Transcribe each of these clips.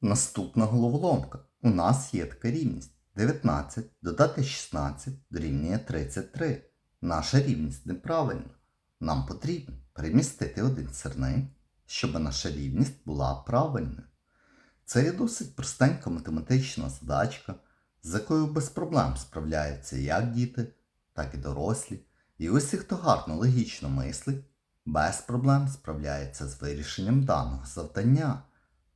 Наступна головоломка. У нас є така рівність. 19 додати 16 дорівнює 33. Наша рівність неправильна. Нам потрібно перемістити один сирник, щоб наша рівність була правильною. Це є досить простенька математична задачка, з якою без проблем справляються як діти, так і дорослі. І усі, хто гарно логічно мислить, без проблем справляється з вирішенням даного завдання.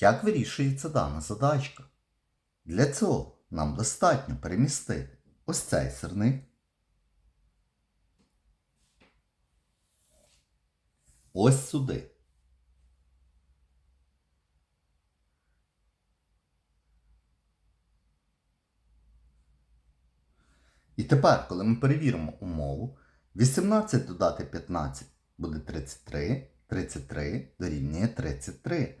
Як вирішується дана задачка? Для цього нам достатньо перемістити ось цей сирник. Ось сюди. І тепер, коли ми перевіримо умову, 18 додати 15 буде 33, 33 дорівнює 33.